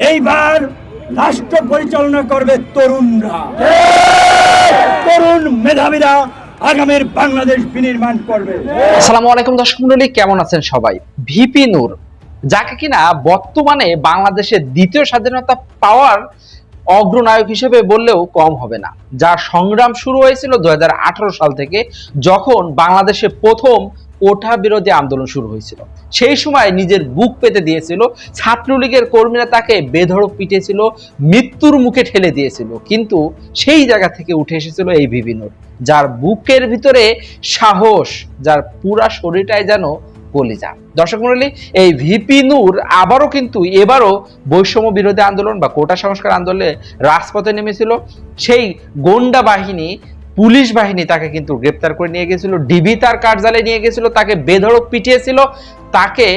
এইবার রাষ্ট্র পরিচালনা করবে তরুণরা। তরুণ মেধাবীরা আগামীর বাংলাদেশ বিনির্মাণ করবে। আসসালামু আলাইকুম দর্শক মন্ডলী কেমন আছেন সবাই? ভিপি নূর যাকে কিনা বর্তমানে বাংলাদেশের দ্বিতীয় স্বাধীনতা পাওয়ার অগ্রনায়ক হিসেবে বললেও কম হবে না। যার সংগ্রাম শুরু হয়েছিল দুহাজার আঠারো সাল থেকে যখন বাংলাদেশে প্রথম কোঠা বিরোধী আন্দোলন শুরু হয়েছিল। সেই সময় নিজের বুক পেতে দিয়েছিল, ছাত্রলীগের কর্মীরা তাকে বেধড়ক পিটিয়েছিল, মৃত্যুর মুখে ঠেলে দিয়েছিল। কিন্তু সেই জায়গা থেকে উঠে এসেছিল এই বিভিন্নর যার বুকের ভিতরে সাহস, যার পুরা শরীরটাই যেন কলিজা। দর্শক মন্ডলী এই ভিপি নূর আবারও কিন্তু এবারও বৈষম্য বিরোধী আন্দোলন বা কোটা সংস্কার আন্দোলনে রাজপথে নেমেছিল। সেই গোন্ডা বাহিনী পুলিশ বাহিনী তাকে কিন্তু গ্রেপ্তার করে নিয়ে গেছিল। ডিবি তার কার্যালয়ে নিয়ে গেছিল, তাকে বেধড়ক পিটিয়েছিল, তাকে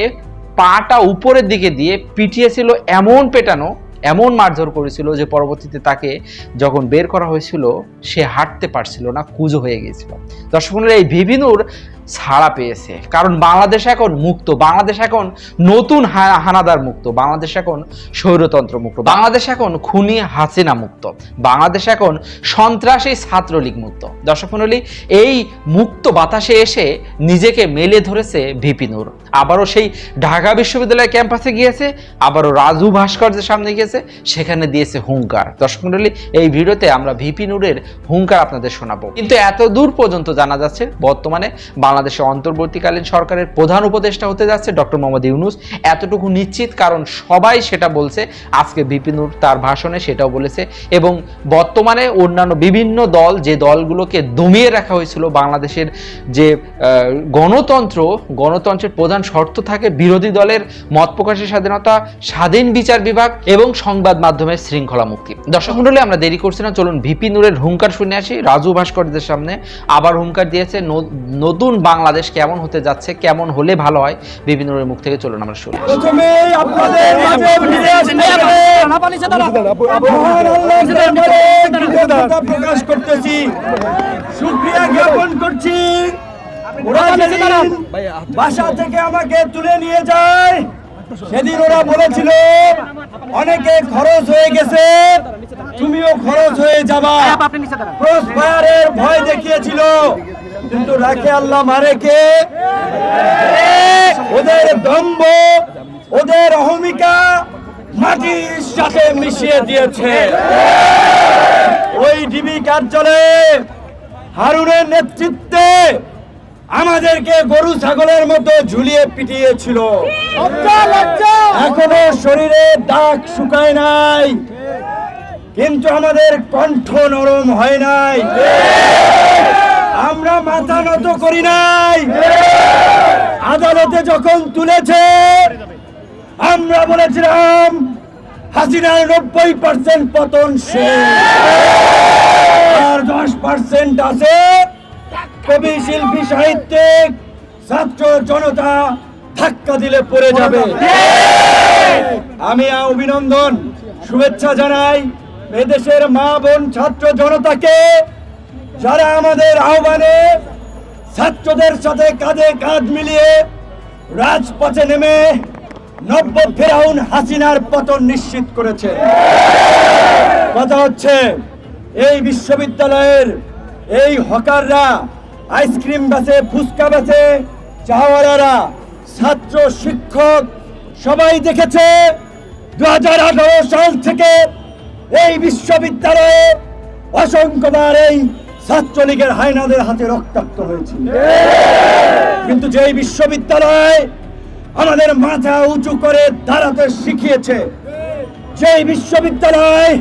পাটা উপরের দিকে দিয়ে পিটিয়েছিল এমন পেটানো, এমন মারধর করেছিল যে পরবর্তীতে তাকে যখন বের করা হয়েছিল, সে হাঁটতে পারছিল না, কুজো হয়ে গিয়েছিল। দর্শক এই বিভিনুর ছাড়া পেয়েছে। কারণ বাংলাদেশ এখন মুক্ত। বাংলাদেশ এখন নতুন হানাদার মুক্ত। বাংলাদেশ এখন স্বৈরতন্ত্র মুক্ত। বাংলাদেশ এখন খুনি হাসিনা মুক্ত। বাংলাদেশ এখন সন্ত্রাসী ছাত্রলীগ মুক্ত। দর্শক মণ্ডলী, এই মুক্ত বাতাসে এসে নিজেকে মেলে ধরেছে ভিপিনুর আবারও সেই ঢাকা বিশ্ববিদ্যালয় ক্যাম্পাসে গিয়েছে, আবারও রাজু ভাস্কর্যের সামনে গিয়েছে, সেখানে দিয়েছে হুঙ্কার। দর্শক মণ্ডলী, এই ভিডিওতে আমরা ভিপি নূরের হুঙ্কার আপনাদের শোনাবো। কিন্তু এত দূর পর্যন্ত জানা যাচ্ছে, বর্তমানে বাংলাদেশের অন্তর্বর্তীকালীন সরকারের প্রধান উপদেষ্টা হতে যাচ্ছে ডক্টর মোহাম্মদ ইউনুস। এতটুকু নিশ্চিত কারণ সবাই সেটা বলছে। আজকে ভিপি নূর তার ভাষণে সেটাও বলেছে এবং বর্তমানে অন্যান্য বিভিন্ন দল যে দলগুলোকে দমিয়ে রাখা হয়েছিল, বাংলাদেশের যে গণতন্ত্র, গণতন্ত্রের প্রধান শর্ত থাকে বিরোধী দলের মত প্রকাশের স্বাধীনতা, স্বাধীন বিচার বিভাগ এবং সংবাদ মাধ্যমের শৃঙ্খলা মুক্তি। দর্শক মন্ডলী আমরা দেরি করছি না। চলুন ভিপি নূরের হুঙ্কার শুনে আসি। রাজু ভাস্করদের সামনে আবার হুঙ্কার দিয়েছে নতুন বাংলাদেশ কেমন হতে যাচ্ছে কেমন হলে ভালো হয় বিভিন্ন মুখ থেকে চলুন আমরা শুনি প্রথমে আপনাদের মাঝে ফিরে আসতে মহান আল্লাহর দরবারে কৃতজ্ঞতা প্রকাশ করতেছি শুকরিয়া জ্ঞাপন করছি বাসা থেকে আমাকে তুলে নিয়ে যায় সেদিন ওরা বলেছিল অনেকে খরচ হয়ে গেছে তুমিও খরচ হয়ে যাবা। ক্রস ফায়ারের ভয় দেখিয়েছিল কিন্তু রাখে আল্লাহ মারে কে? ওদের দম্ভ ওদের অহমিকা মাটির সাথে মিশিয়ে দিয়েছে। ওই ডিবি কার্যালয়ে হারুনের নেতৃত্বে আমাদেরকে গরু ছাগলের মতো ঝুলিয়ে পিটিয়েছিল। এখনও শরীরে দাগ শুকায় নাই। কিন্তু আমাদের কণ্ঠ নরম হয় নাই। আমরা মাথা নত করি নাই। আদালতে যখন তুলেছে আমরা বলেছিলাম হাসিনার নব্বই পার্সেন্ট পতন শেষ। আর দশ পার্সেন্ট আছে কবি শিল্পী সাহিত্যিক ছাত্র জনতা ধাক্কা দিলে পড়ে যাবে। আমি অভিনন্দন, শুভেচ্ছা জানাই এদেশের মা বোন ছাত্র জনতাকে, যারা আমাদের আহ্বানে ছাত্রদের সাথে কাঁধে কাঁধ মিলিয়ে রাজপথে নেমে নব্য ফেরাউন হাসিনার পতন নিশ্চিত করেছে। কথা হচ্ছে, এই বিশ্ববিদ্যালয়ের এই হকাররা আইসক্রিম বেচে, ফুচকা বেচে চাওয়ারারা ছাত্র, শিক্ষক, সবাই দেখেছে দু সাল থেকে এই বিশ্ববিদ্যালয়ে অসংখ্যবার এই ছাত্রলীগের হায়নাদের হাতে রক্তাক্ত হয়েছিল। কিন্তু যেই বিশ্ববিদ্যালয় আমাদের মাথা উঁচু করে দাঁড়াতে শিখিয়েছে সেই বিশ্ববিদ্যালয়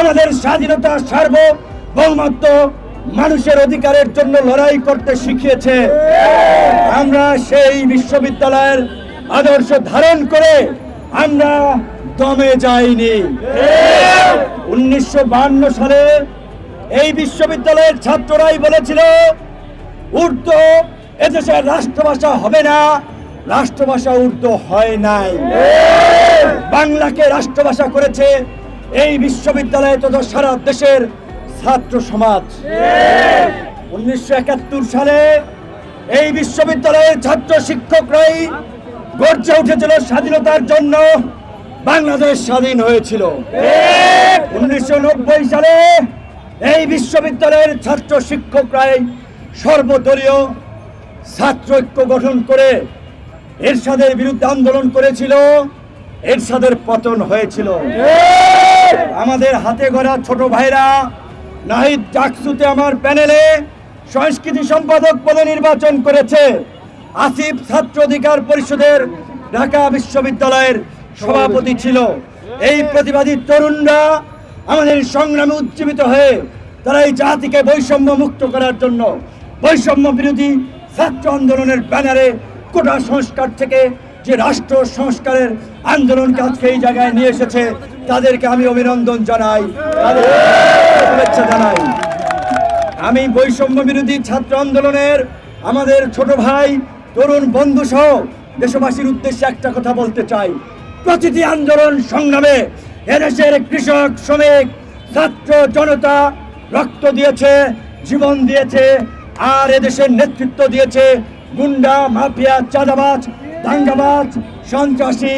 আমাদের স্বাধীনতা সার্বভৌমত্ব মানুষের অধিকারের জন্য লড়াই করতে শিখিয়েছে। আমরা সেই বিশ্ববিদ্যালয়ের আদর্শ ধারণ করে আমরা দমে যাইনি। উনিশশো সালে এই বিশ্ববিদ্যালয়ের ছাত্ররাই বলেছিল, উর্দু এদেশের রাষ্ট্রভাষা হবে না, রাষ্ট্রভাষা উর্দু হয় নাই। বাংলাকে রাষ্ট্রভাষা করেছে এই বিশ্ববিদ্যালয়ে তথা সারা দেশের ছাত্র সমাজ। উনিশশো একাত্তর সালে এই বিশ্ববিদ্যালয়ের ছাত্র শিক্ষকরাই গর্জে উঠেছিল স্বাধীনতার জন্য বাংলাদেশ স্বাধীন হয়েছিল। উনিশশো নব্বই সালে এই বিশ্ববিদ্যালয়ের ছাত্র শিক্ষকরাই সর্বদলীয় ছাত্র ঐক্য গঠন করে এরশাদের বিরুদ্ধে আন্দোলন করেছিল, এরশাদের পতন হয়েছিল। আমাদের হাতে গড়া ছোট ভাইরা নাহিদ ডাকসুতে আমার প্যানেলে সংস্কৃতি সম্পাদক পদে নির্বাচন করেছে। আসিফ ছাত্র অধিকার পরিষদের ঢাকা বিশ্ববিদ্যালয়ের সভাপতি ছিল। এই প্রতিবাদী তরুণরা আমাদের সংগ্রামে উজ্জীবিত হয়ে তারা এই জাতিকে বৈষম্য মুক্ত করার জন্য বৈষম্য বিরোধী ছাত্র আন্দোলনের ব্যানারে কোটা সংস্কার থেকে যে রাষ্ট্র সংস্কারের আন্দোলনকে আজকে এই জায়গায় নিয়ে এসেছে, তাদেরকে আমি অভিনন্দন জানাই। শুভেচ্ছা জানাই। আমি বৈষম্য বিরোধী ছাত্র আন্দোলনের আমাদের ছোট ভাই, তরুণ বন্ধু সহ দেশবাসীর উদ্দেশ্যে একটা কথা বলতে চাই। প্রতিটি আন্দোলন সংগ্রামে এদেশের কৃষক, শ্রমিক, ছাত্র, জনতা রক্ত দিয়েছে, জীবন দিয়েছে, আর এদেশের নেতৃত্ব দিয়েছে গুন্ডা, মাফিয়া, চাঁদাবাজ, দাঙ্গাবাজ, সন্ত্রাসী,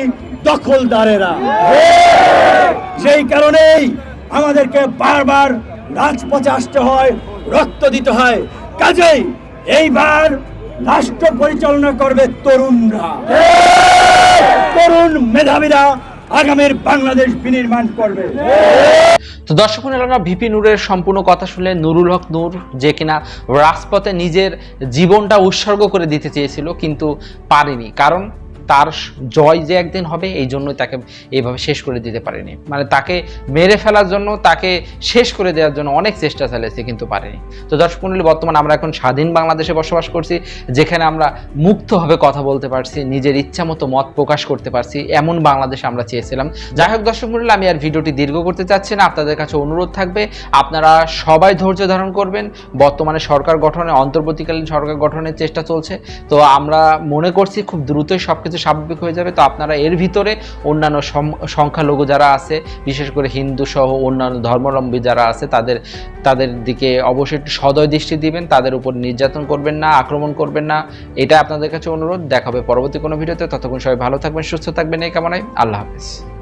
দখলদারেরা। সেই কারণেই আমাদেরকে বারবার রাজপথে আসতে হয়, রক্ত দিতে হয়। কাজেই এইবার রাষ্ট্র পরিচালনা করবে তরুণরা। তরুণ মেধাবীরা আগামীর বাংলাদেশ বিনির্মাণ করবে। তো দর্শক মন্ডলীরা ভিপি নূরের সম্পূর্ণ কথা শুনলে নুরুল হক নূর, যে কিনা রাজপথে নিজের জীবনটা উৎসর্গ করে দিতে চেয়েছিল, কিন্তু পারেনি। কারণ তার জয় যে একদিন হবে, এই জন্যই তাকে এইভাবে শেষ করে দিতে পারেনি। মানে তাকে মেরে ফেলার জন্য, তাকে শেষ করে দেওয়ার জন্য অনেক চেষ্টা চালিয়েছে, কিন্তু পারেনি। তো দর্শক মন্ডলী, বর্তমানে আমরা এখন স্বাধীন বাংলাদেশে বসবাস করছি, যেখানে আমরা মুক্তভাবে কথা বলতে পারছি, নিজের ইচ্ছা মতো মত প্রকাশ করতে পারছি, এমন বাংলাদেশ আমরা চেয়েছিলাম। যাই হোক দর্শক মন্ডলী, আমি আর ভিডিওটি দীর্ঘ করতে চাচ্ছি না, আপনাদের কাছে অনুরোধ থাকবে, আপনারা সবাই ধৈর্য ধারণ করবেন। বর্তমানে সরকার গঠনে, অন্তর্বর্তীকালীন সরকার গঠনের চেষ্টা চলছে। তো আমরা মনে করছি খুব দ্রুতই সবকিছু স্বাভাবিক হয়ে যাবে। তো আপনারা এর ভিতরে অন্যান্য সংখ্যালঘু যারা আছে, বিশেষ করে হিন্দু সহ অন্যান্য ধর্মাবলম্বী যারা আছে, তাদের তাদের দিকে অবশ্যই একটু সদয় দৃষ্টি দিবেন। তাদের উপর নির্যাতন করবেন না, আক্রমণ করবেন না। এটা আপনাদের কাছে অনুরোধ। দেখাবে পরবর্তী কোনো ভিডিওতে। ততক্ষণ সবাই ভালো থাকবেন, সুস্থ থাকবেন। এই কামনায় আল্লাহ হাফেজ।